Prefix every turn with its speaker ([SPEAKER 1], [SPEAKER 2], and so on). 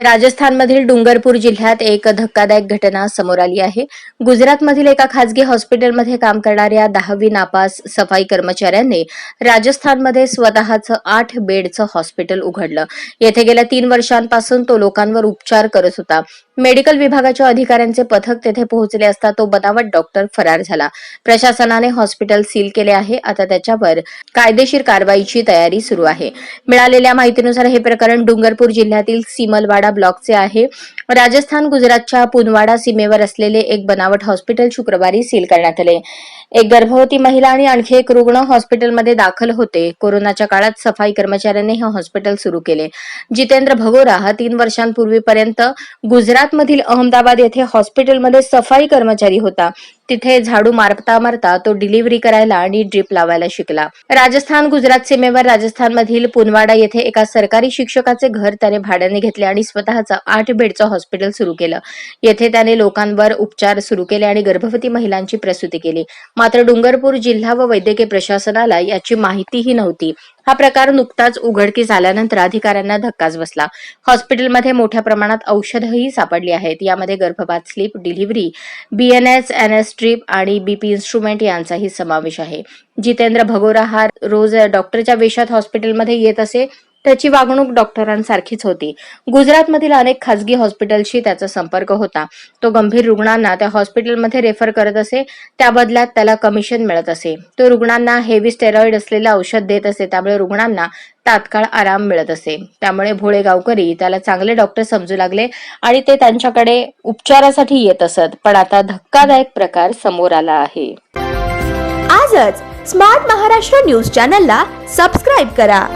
[SPEAKER 1] राजस्थानमधील डुंगरपूर जिल्ह्यात एक धक्कादायक घटना समोर आली आहे. गुजरातमधील एका खासगी हॉस्पिटलमध्ये काम करणाऱ्या दहावी नापास सफाई कर्मचाऱ्यांनी राजस्थानमध्ये स्वतःचं आठ बेडचं हॉस्पिटल उघडलं. येथे गेल्या तीन वर्षांपासून तो लोकांवर उपचार करत होता. मेडिकल विभागाच्या अधिकाऱ्यांचे पथक तेथे पोहोचले असता तो बनावट डॉक्टर फरार झाला. प्रशासनाने हॉस्पिटल सील केले आहे. आता त्याच्यावर कायदेशीर कारवाईची तयारी सुरू आहे. मिळालेल्या माहितीनुसार हे प्रकरण डुंगरपूर जिल्ह्यातील सिमलवाडा ब्लॉकचे आहे. राजस्थान गुजरातच्या पुनवाडा सीमेवर असलेले एक बनावट हॉस्पिटल शुक्रवारी सील करण्यात आले. एक गर्भवती महिला आणि आणखी एक रुग्ण हॉस्पिटलमध्ये दाखल होते. कोरोनाच्या काळात सफाई कर्मचाऱ्यांनी हे हॉस्पिटल सुरू केले. जितेंद्र भगोरा हा तीन वर्षांपूर्वीपर्यंत गुजरातमधील अहमदाबाद येथे हॉस्पिटलमध्ये सफाई कर्मचारी होता. तिथे झाडू मारता मारता तो डिलिव्हरी करायला आणि ड्रीप लावायला शिकला. राजस्थान गुजरात सीमेवर राजस्थानमधील पुनवाडा येथे एका सरकारी शिक्षकाचे घर त्याने भाड्याने घेतले आणि स्वतःचा आठ बेडचं हॉस्पिटल सुरू केलं. येथे त्याने लोकांवर उपचार सुरू केले आणि गर्भवती महिलांची प्रसूती केली. मात्र डुंगरपूर जिल्हा व वैद्यकीय प्रशासनाला याची माहितीही नव्हती. हा प्रकार नुकताच उघडकीस आल्यानंतर अधिकाऱ्यांना धक्काच बसला. हॉस्पिटलमध्ये मोठ्या प्रमाणात औषधही सापडली आहेत. यामध्ये गर्भपात slip delivery BNS NS strip आणि बीपी इन्स्ट्रुमेंट यांचाही समावेश आहे. जितेंद्र भगोरा हा रोज डॉक्टरच्या वेशात हॉस्पिटलमध्ये येत असे. त्याची वागणूक डॉक्टरांसारखीच होती. गुजरातमधील अनेक खासगी हॉस्पिटलशी त्याचा संपर्क होता. तो गंभीर रुग्णांना त्या हॉस्पिटलमध्ये रेफर करत असे त्या बदल्यात त्याला कमिशन मिळत असे. तो रुग्णांना हेवी स्टेरॉइड असलेलं औषध देत असे त्यामुळे रुग्णांना तात्काळ आराम मिळत असे. त्यामुळे भोळे गावकरी त्याला चांगले डॉक्टर समजू लागले आणि ते त्यांच्याकडे उपचारासाठी येत असत. पण आता धक्कादायक प्रकार समोर आला आहे.
[SPEAKER 2] आजच स्मार्ट महाराष्ट्र न्यूज चॅनलला सबस्क्राईब करा.